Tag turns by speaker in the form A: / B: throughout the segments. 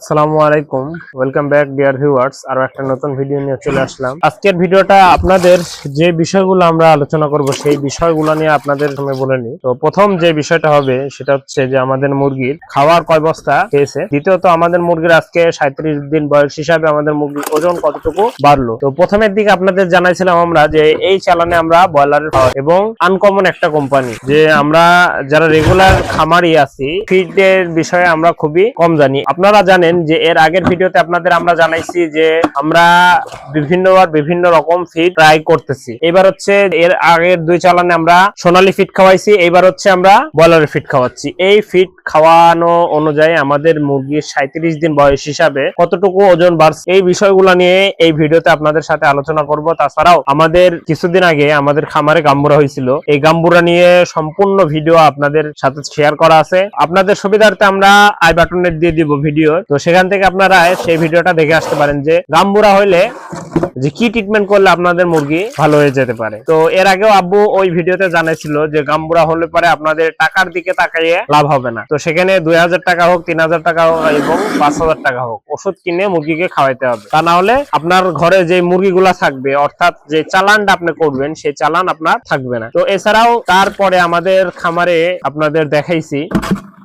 A: আসসালামু আলাইকুম। Welcome back dear viewers আরও একটা নতুন ভিডিও নিয়ে চলে আসলাম। আজকের ভিডিওটা আপনাদের যে বিষয়গুলো আমরা আলোচনা করব, সেই বিষয়গুলো নিয়ে আপনাদের সামনে বলে নিই। তো প্রথম যে বিষয়টা হবে, সেটা হচ্ছে যে আমাদের মুরগির খাওয়ার কয় বস্তা খেয়েছে। দ্বিতীয়ত, আমাদের মুরগির আজকে সাঁত্রিশ দিন বয়স হিসাবে আমাদের মুরগির ওজন কতটুকু বাড়লো। তো প্রথমের দিকে আপনাদের জানাইছিলাম আমরা যে এই চালানে আমরা ব্রয়লারের খাওয়ার এবং আনকমন একটা কোম্পানি যে আমরা যারা রেগুলার খামারি আছি ফিডের বিষয়ে আমরা খুবই কম জানি। আপনারা জানেন যে এর আগের ভিডিওতে আপনাদের আমরা জানাইছি যে আমরা বিভিন্নবার বিভিন্ন রকম ফিট ট্রাই করতেছি। এবার হচ্ছে এর আগের দুই চালানে আমরা সোনালি ফিট খাওয়াইছি এবার হচ্ছে আমরা ব্রয়লারের ফিট খাওয়াচ্ছি। এই ফিড খাওয়ানো অনুযায়ী আমাদের মুরগির সাঁত্রিশ দিন বয়স হিসাবে কতটুকু ওজন বাড়ছে, এই বিষয়গুলো নিয়ে এই ভিডিওতে আপনাদের সাথে আলোচনা করব। তাছাড়াও আমাদের কিছুদিন আগে আমাদের খামারে গাম্বুরা হয়েছিল। এই গাম্বুরা নিয়ে সম্পূর্ণ ভিডিও আপনাদের সাথে শেয়ার করা আছে। আপনাদের সুবিধার্থে আমরা আই বাটনে দিয়ে দিব ভিডিও। তো সেখান থেকে আপনারা সেই ভিডিওটা দেখে আসতে পারেন যে গাম্বুরা হইলে যে কি ট্রিটমেন্ট করলে আপনাদের মুরগি ভালো হয়ে যেতে পারে। তো এর আগেও আব্বু ওই ভিডিওতে জানাইছিল যে গাম্বুরা হলে পরে আপনাদের টাকার দিকে তাকাইয়ে লাভ হবে না। তো সেখানে দুই হাজার টাকা হোক, তিন হাজার টাকা হোক এবং পাঁচ হাজার টাকা হোক, ওষুধ কিনে মুরগিকে খাওয়াইতে হবে। তা না হলে আপনার ঘরে যে মুরগিগুলা থাকবে, অর্থাৎ যে চালানটা আপনি করবেন, সেই চালান আপনার থাকবে না। তো এছাড়াও তারপরে আমাদের খামারে আপনাদের দেখাইছি।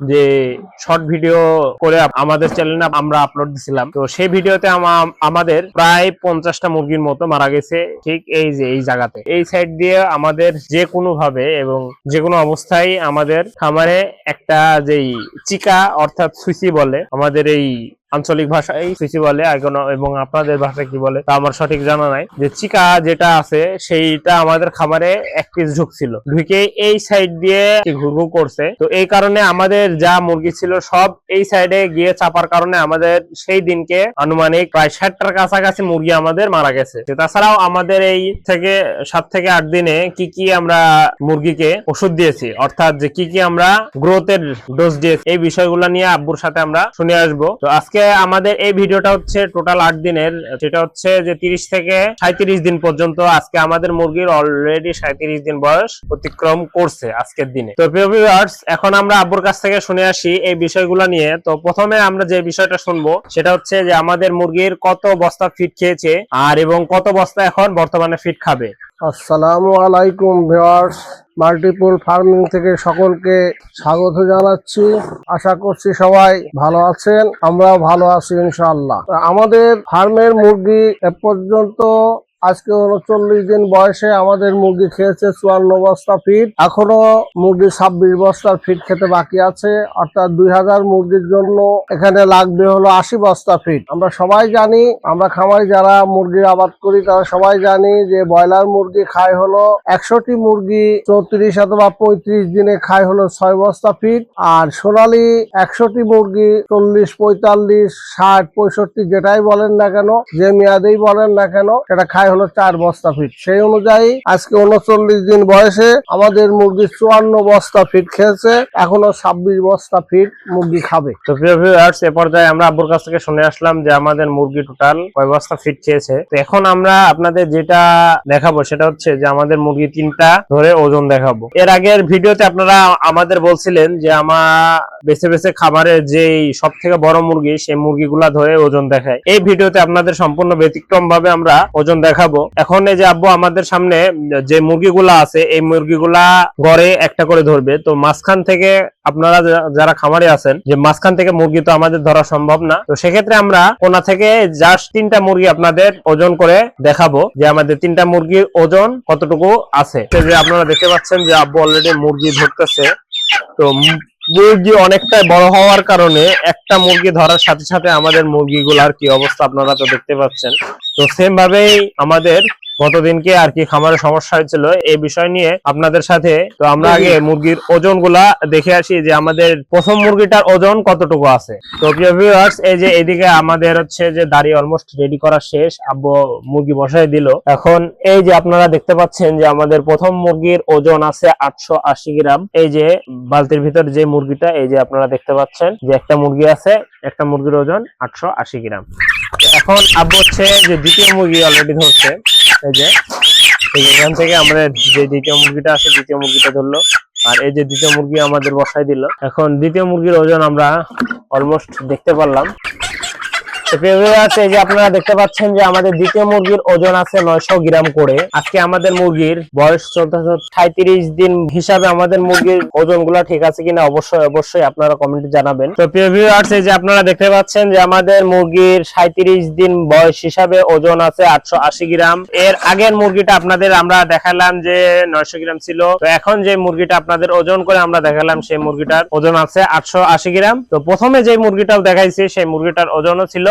A: যে শর্ট ভিডিও করে আমাদের চ্যানেলে আমরা আপলোড দিছিলাম। তো সেই ভিডিওতে আমা- আমাদের প্রায় পঞ্চাশটা মুরগির মতো মারা গেছে ঠিক এই যে, এই জায়গাতে। এই সাইড দিয়ে আমাদের যে কোনো ভাবে এবং যে কোনো অবস্থায় আমাদের খামারে একটা যেই চিকা অর্থাৎ সুইচি বলে, আমাদের এই আঞ্চলিক ভাষায় সুইসি বলে এবং আপনাদের ভাষায় কি বলে, তা আমার সঠিক জানা নাই। যে চিকা যেটা আছে, সেইটা আমাদের খামারে এক পিস ঢুকছিল ঢুকে এই সাইড দিয়ে ঘুরঘুর করছে। তো এই কারণে আমাদের যা মুরগি ছিল, সব এই সাইডে গিয়ে চাপার কারণে আমাদের সেই দিনকে আনুমানিক প্রায় ষাটটার কাছাকাছি মুরগি আমাদের মারা গেছে। তাছাড়াও আমাদের এই থেকে সাত থেকে আট দিনে কি কি আমরা মুরগিকে ওষুধ দিয়েছি, অর্থাৎ যে কি কি আমরা গ্রোথের ডোজ দিয়েছি, এই বিষয়গুলো নিয়ে আব্বুর সাথে আমরা শুনে আসব। তো আজকে আমাদের এই ভিডিওটা হচ্ছে টোটাল আট দিনের। সেটা হচ্ছে যে তিরিশ থেকে সাঁত্রিশ দিন পর্যন্ত আজকে আমাদের মুরগির অলরেডি সাঁত্রিশ দিন বয়স অতিক্রম করছে আজকের দিনে। তো এখন আমরা আব্বুর কাছ থেকে শুনে আসি এই বিষয়গুলো নিয়ে। তো প্রথমে আমরা যে বিষয়টা শুনব, সেটা হচ্ছে যে আমাদের মুরগির কত বস্তা ফিট খেয়েছে আর এবং কত বস্তা এখন বর্তমানে ফিট খাবে।
B: আসসালামু আলাইকুম ভিউয়ার্স, মাল্টিপুল ফার্মিং থেকে সকলকে স্বাগত জানাচ্ছি। আশা করছি সবাই ভালো আছেন, আমরাও ভালো আছি ইনশাআল্লাহ। আমাদের ফার্মের মুরগি এ পর্যন্ত আজকে উনচল্লিশ দিন বয়সে আমাদের মুরগি খেয়েছে চুয়ান্ন বস্তা ফিট এখনও মুরগি ছাব্বিশ বস্তার ফিট খেতে বাকি আছে। অর্থাৎ দুই হাজার মুরগির জন্য এখানে লাগবে হলো আশি বস্তা ফিট আমরা সবাই জানি, আমরা খামারি যারা মুরগির আবাদ করি, তারা সবাই জানি যে ব্রয়লার মুরগি খায় হলো একশোটি মুরগি, চৌত্রিশ অথবা পঁয়ত্রিশ দিনে খায় হলো ছয় বস্তা ফিট আর সোনালি একশোটি মুরগি, চল্লিশ, পঁয়তাল্লিশ, ষাট, পঁয়ষট্টি, যেটাই বলেন না কেন, যে মেয়াদেই বলেন না কেন, সেটা খায় হলো চার বস্তা ফিট সেই অনুযায়ী আজকে উনচল্লিশ দিন বয়সে আমাদের মুরগি চুয়ান্ন বস্তা ফিট খেয়েছে, এখনও ছাব্বিশ বস্তা ফিট মুরগি খাবে।
A: তো প্রিয় এ পর্যায়ে আমরা আব্বুর কাছ থেকে শুনে আসলাম যে আমাদের মুরগি টোটাল কয় বস্তা ফিট খেয়েছে। তো এখন আমরা আপনাদের যেটা দেখাবো সেটা হচ্ছে যে আমাদের মুরগি তিনটা ধরে ওজন দেখাবো। এর আগের ভিডিওতে আপনারা আমাদের বলছিলেন যে আমার বেছে বেছে খাবারের যেই সব থেকে বড় মুরগি, সেই মুরগিগুলা ধরে ওজন দেখায়। এই ভিডিওতে আপনাদের সম্পূর্ণ ব্যতিক্রম ভাবে আমরা ওজন দেখাবো। এখন এই যে আব্বু আমাদের সামনে, যে মুরগিগুলা আছে, এই মুরগিগুলা গড়ে একটা করে ধরবে। তো মাঝখান থেকে আপনারা যারা খামারে আছেন, যে মাঝখান থেকে মুরগি তো আমাদের ধরা সম্ভব না। তো সেক্ষেত্রে আমরা কোনা থেকে জাস্ট তিনটা মুরগি আপনাদের ওজন করে দেখাবো যে আমাদের তিনটা মুরগির ওজন কতটুকু আছে। আপনারা দেখতে পাচ্ছেন যে আব্বু অলরেডি মুরগি ধরতেছে। তো মুরগি অনেকটাই বড় হওয়ার কারণে একটা মুরগি ধরার সাথে সাথে আমাদের মুরগিগুলার কি অবস্থা আপনারা তো দেখতে পাচ্ছেন। তো সেম ভাবেই আমাদের গতদিনকে আর কি খামারে সমস্যা হয়েছিল এই বিষয় নিয়ে আপনাদের সাথে। তো আমরা আগে মুরগির ওজনগুলা দেখে আসি যে আমাদের প্রথম মুরগিটার ওজন কতটুকু আছে। তো এই যে এদিকে আমাদের হচ্ছে যে দাড়ি অলমোস্ট রেডি করা শেষ, আব্বু মুরগি বসাই দিল। এখন এই যে আপনারা দেখতে পাচ্ছেন যে আমাদের প্রথম মুরগির ওজন আছে আটশো আশি গ্রাম। এই যে বালতির ভিতর যে মুরগিটা, এই যে আপনারা দেখতে পাচ্ছেন যে একটা মুরগি আছে, একটা মুরগির ওজন আটশো আশি গ্রাম। এখন আব্বু হচ্ছে যে দ্বিতীয় মুরগি অলরেডি ধরছে। এই যে এখান থেকে আমরা যে দ্বিতীয় মুরগিটা আছে, দ্বিতীয় মুরগিটা ধরলো। আর এই যে দ্বিতীয় মুরগি আমাদের বসাই দিল। এখন দ্বিতীয় মুরগির ওজন আমরা অলমোস্ট দেখতে পারলাম। এই যে আপনারা দেখতে পাচ্ছেন যে আমাদের দ্বিতীয় মুরগির ওজন আছে নয়শো গ্রাম করে। আজকে আমাদের মুরগির বয়স চলতেছে দিন হিসাবে আমাদের মুরগির ওজন ঠিক আছে কিনা অবশ্যই অবশ্যই আপনারা কমেন্টে জানাবেন। তো যে আপনারা দেখতে পাচ্ছেন যে আমাদের মুরগির সাঁত্রিশ দিন বয়স হিসাবে ওজন আছে আটশো আশি গ্রাম। এর আগের মুরগিটা আপনাদের আমরা দেখালাম যে নয়শো গ্রাম ছিল। তো এখন যে মুরগিটা আপনাদের ওজন করে আমরা দেখালাম, সেই মুরগিটার ওজন আছে আটশো আশি গ্রাম। তো প্রথমে যে মুরগিটাও দেখাইছি, সেই মুরগিটার ওজনও ছিল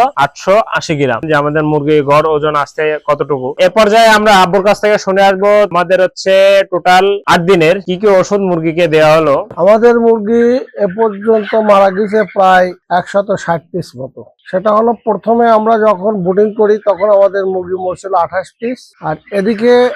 A: ওষুধ মুরগিকে দেওয়া হলো।
B: আমাদের মুরগি এ পর্যন্ত মারা গেছে প্রায় পিস মতো। সেটা হলো প্রথমে আমরা যখন বুটিং করি, তখন আমাদের মুরগি মরছিল আঠাশ পিস আর এদিকে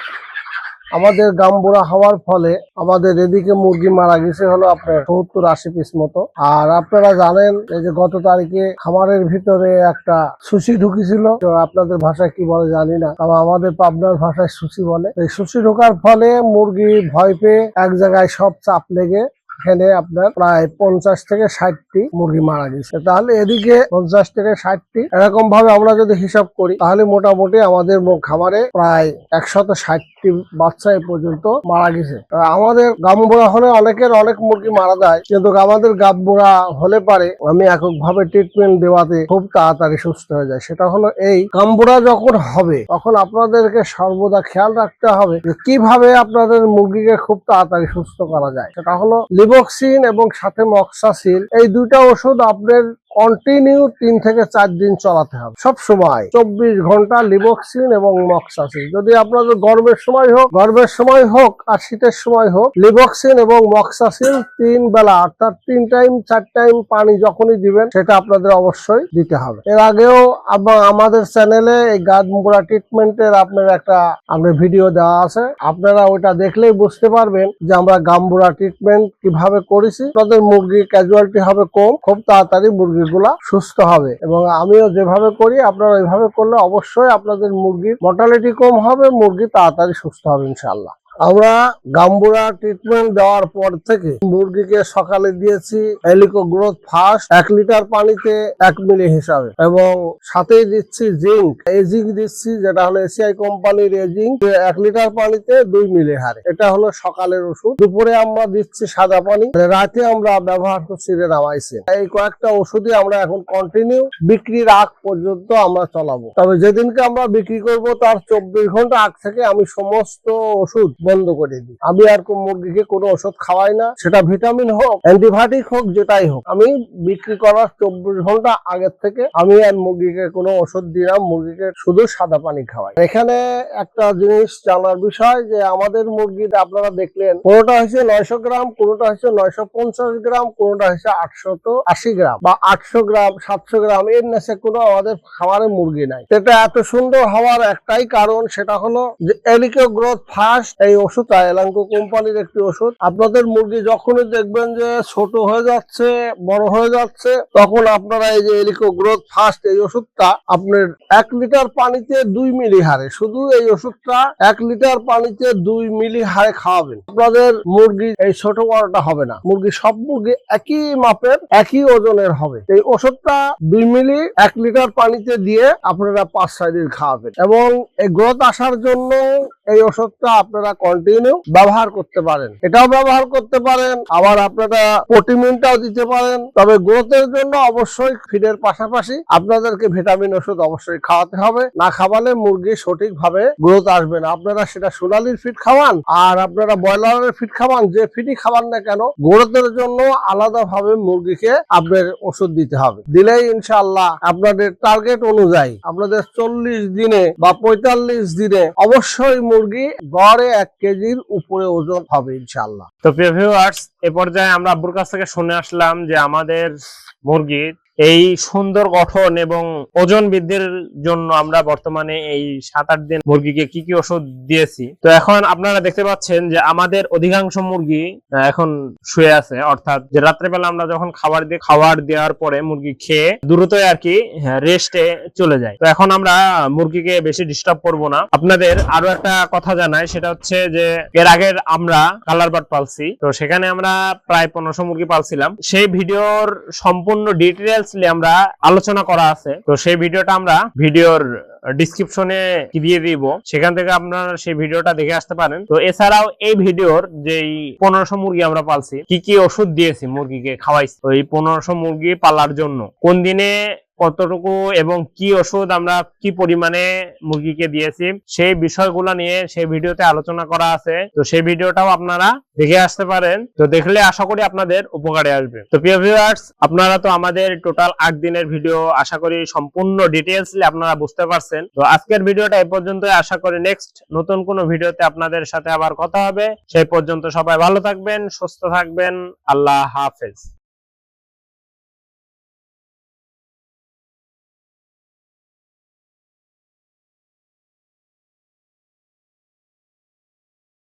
B: আমাদের গামবুড়া হওয়ার ফলে আমাদের এদিকে মুরগি মারা গেছে হলো আপনার সত্তর আশি পিস মতো। আর আপনারা জানেন এই যে গত তারিখে খামারের ভিতরে একটা সুশি ঢুকেছিল। আপনাদের ভাষায় কি বলে জানি না আমাদের পাবনার ভাষায় সুশি বলে। এই সুশি ঢোকার ফলে মুরগি ভয় পেয়ে এক জায়গায় সব চাপ লেগে এখানে আপনার প্রায় পঞ্চাশ থেকে ষাটটি মুরগি মারা গেছে। তাহলে এদিকে পঞ্চাশ থেকে ষাটটি, এরকম ভাবে আমরা যদি হিসাব করি, তাহলে মোটামুটি আমাদের মো- খামারে প্রায় একশত ষাটটি বাচ্চা এ পর্যন্ত মারা গেছে। আমাদের গামবুড়া হলে অনেকের অনেক মুরগি মারা যায়, কিন্তু আমাদের গামবুড়া হলে পারে আমি এককভাবে ট্রিটমেন্ট দেওয়াতে খুব তাড়াতাড়ি সুস্থ হয়ে যায়। সেটা হলো এই, গামবুড়া যখন হবে, তখন আপনাদেরকে সর্বদা খেয়াল রাখতে হবে কীভাবে আপনাদের মুরগিকে খুব তাড়াতাড়ি সুস্থ করা যায়। সেটা হলো লিবক্সিন এবং সাথে মক্সাসিল এই দুইটা ওষুধ আপনার কন্টিনিউ তিন থেকে চার দিন চলাতে হবে। সব সময়। চব্বিশ ঘণ্টা লিবক্সিন এবং মক্সাসিল যদি আপনাদের গরমের সময় হোক গরমের সময় হোক আর শীতের সময় হোক, লিবক্সিন এবং মক্সাসিল তিন বেলা, অর্থাৎ তিন টাইম চার টাইম পানি যখনই দিবেন, সেটা আপনাদের অবশ্যই দিতে হবে। এর আগেও আমাদের চ্যানেলে এই গাদ মুগড়া ট্রিটমেন্টের আপনার একটা আপনার ভিডিও দেওয়া আছে। আপনারা ওইটা দেখলেই বুঝতে পারবেন যে আমরা গাম্বুরা ট্রিটমেন্ট কীভাবে করেছি। তাদের মুরগি ক্যাজুয়ালিটি হবে কম। খুব তাড়াতাড়ি মুরগিগুলা সুস্থ হবে। এবং আমিও যেভাবে করি, আপনারা ওইভাবে করলে অবশ্যই আপনাদের মুরগির মর্টালিটি কম হবে, মুরগি তাড়াতাড়ি সুস্থ হবে ইনশাল্লাহ আমরা গাম্বুরা ট্রিটমেন্ট দেওয়ার পর থেকে মুরগিকে সকালে দিয়েছি এলিকো গ্রোথ ফার্স্ট এক লিটার পানিতে এক মিলি হিসাবে এবং সাথেই দিচ্ছি জিঙ্ক। এজিং দিচ্ছি যেটা হলো এসিআই কোম্পানির এজিং এক লিটার পানিতে দুই মিলি হারে এটা হলো সকালের ওষুধ। দুপুরে আমরা দিচ্ছি সাদা পানি। রাতে আমরা ব্যবহার করছি রেনামাইসিন। এই কয়েকটা ওষুধই আমরা এখন কন্টিনিউ বিক্রির আগ পর্যন্ত আমরা চলাবো। তবে যেদিনকে আমরা বিক্রি করব, তার চব্বিশ ঘণ্টা আগ থেকে আমি সমস্ত ওষুধ বন্ধ করে দিই। আমি আর কোন মুরগিকে কোনো ওষুধ খাওয়াই না। সেটা ভিটামিন হোক, অ্যান্টিবায়োটিক হোক, যেটাই হোক। আমি বিক্রি করার চব্বিশ ঘণ্টা আগের থেকে আমি আর মুরগিকে কোনো ওষুধ দিই না, মুরগিকে শুধু সাদা পানি খাওয়াই। এখানে একটা জিনিস জানার বিষয় যে আমাদের মুরগিটা আপনারা দেখলেন, কোনোটা হচ্ছে নয়শো গ্রাম, কোনোটা হচ্ছে নয়শো পঞ্চাশ গ্রাম, কোনোটা হচ্ছে আটশত আশি গ্রাম বা আটশো গ্রাম, সাতশো গ্রাম, এর নেশে কোনো আমাদের খামারে মুরগি নাই। এটা এত সুন্দর হওয়ার একটাই কারণ, সেটা হলো যে এলিকো গ্রোথ ফার্স্ট, এই ওষুধটা এলাঙ্কো কোম্পানির একটি ওষুধ। আপনাদের মুরগি যখনই দেখবেন যে ছোট হয়ে যাচ্ছে, বড় হয়ে যাচ্ছে, তখন আপনারা এই যে এলিকো গ্রোথ ফার্স্ট এই ওষুধটা আপনার এক লিটার পানিতে দুই মিলি হারে শুধু এই ওষুধটা এক লিটার পানিতে দুই মিলি হারে খাওয়াবেন। আপনাদের মুরগি এই ছোট বড়টা হবে না। মুরগি সব মুরগি একই মাপের, একই ওজনের হবে। এই ওষুধটা দুই মিলি এক লিটার পানিতে দিয়ে আপনারা পাঁচ দিন খাওয়াবেন। এবং এই গ্রোথ আসার জন্য এই ওষুধটা আপনারা কন্টিনিউ ব্যবহার করতে পারেন। এটাও ব্যবহার করতে পারেন, আবার আপনারা প্রোটিমিনটাও দিতে পারেন। তবে গ্রোথের জন্য অবশ্যই ফিডের পাশাপাশি আপনাদেরকে ভিটামিন ওষুধ অবশ্যই খাওয়াতে হবে। না খাওয়ালে মুরগি সঠিকভাবে গ্রোথ আসবে না। আপনারা সেটা সোনালির ফিড খাওয়ান, আর আপনারা ব্রয়লারের ফিড খাওয়ান, যে ফিডই খাওয়ান না কেন, গ্রোথের জন্য আলাদাভাবে মুরগিকে আপনার ওষুধ দিতে হবে। দিলেই ইনশাল্লাহ আপনাদের টার্গেট অনুযায়ী, আপনাদের চল্লিশ দিনে বা পঁয়তাল্লিশ দিনে অবশ্যই মুরগি গড়ে এক কেজির উপরে ওজন হবে ইনশাল্লাহ
A: তো প্রিয় ভিউয়ার্স এ পর্যায়ে আমরা আব্বুর কাছ থেকে শুনে আসলাম যে আমাদের মুরগির এই সুন্দর গঠন এবং ওজন বৃদ্ধির জন্য আমরা বর্তমানে এই সাত আট দিন মুরগিকে কি কি ওষুধ দিয়েছি। তো এখন আপনারা দেখতে পাচ্ছেন যে আমাদের অধিকাংশ মুরগি এখন শুয়ে আছে। অর্থাৎ যে রাত্রেবেলা আমরা যখন খাবার দিয়ে খাবার দেওয়ার পরে মুরগি খেয়ে দ্রুতই আর কি রেস্টে চলে যায়। তো এখন আমরা মুরগিকে বেশি ডিস্টার্ব করব না। আপনাদের আরও একটা কথা জানাই, সেটা হচ্ছে যে এর আগের আমরা কালার বাট পালছি। তো সেখানে আমরা প্রায় পনেরোশো মুরগি পালছিলাম। সেই ভিডিওর সম্পূর্ণ ডিটেলস ডিটেলসলি আমরা আলোচনা করা আছে। তো সেই ভিডিওটা আমরা ভিডিওর ডিসক্রিপশনে দিয়ে দিব। সেখান থেকে আপনারা সেই ভিডিওটা দেখে আসতে পারেন। তো এছাড়াও এই ভিডিওর যে পনেরোশো মুরগি আমরা পালছি, কি কি ওষুধ দিয়েছি মুরগিকে খাওয়াইছি? ওই পনেরোশো মুরগি পালার জন্য কোন দিনে কতটুকু এবং কি ওষুধ আমরা কি পরিমাণে মুরগিকে দিয়েছি, সেই বিষয়গুলো নিয়ে সেই ভিডিওতে আলোচনা করা আছে। তো সেই ভিডিওটাও আপনারা দেখে আসতে পারেন। তো দেখলে আশা করি আপনাদের উপকারে আসবে। তো প্রিয় ভিউয়ার্স আপনারা তো আমাদের টোটাল আট দিনের ভিডিও আশা করি সম্পূর্ণ ডিটেলস আপনারা বুঝতে পারছেন। তো আজকের ভিডিওটা এই পর্যন্ত আশা করি নেক্সট নতুন কোনো ভিডিওতে আপনাদের সাথে আবার কথা হবে। সেই পর্যন্ত সবাই ভালো থাকবেন, সুস্থ থাকবেন। আল্লাহ হাফেজ।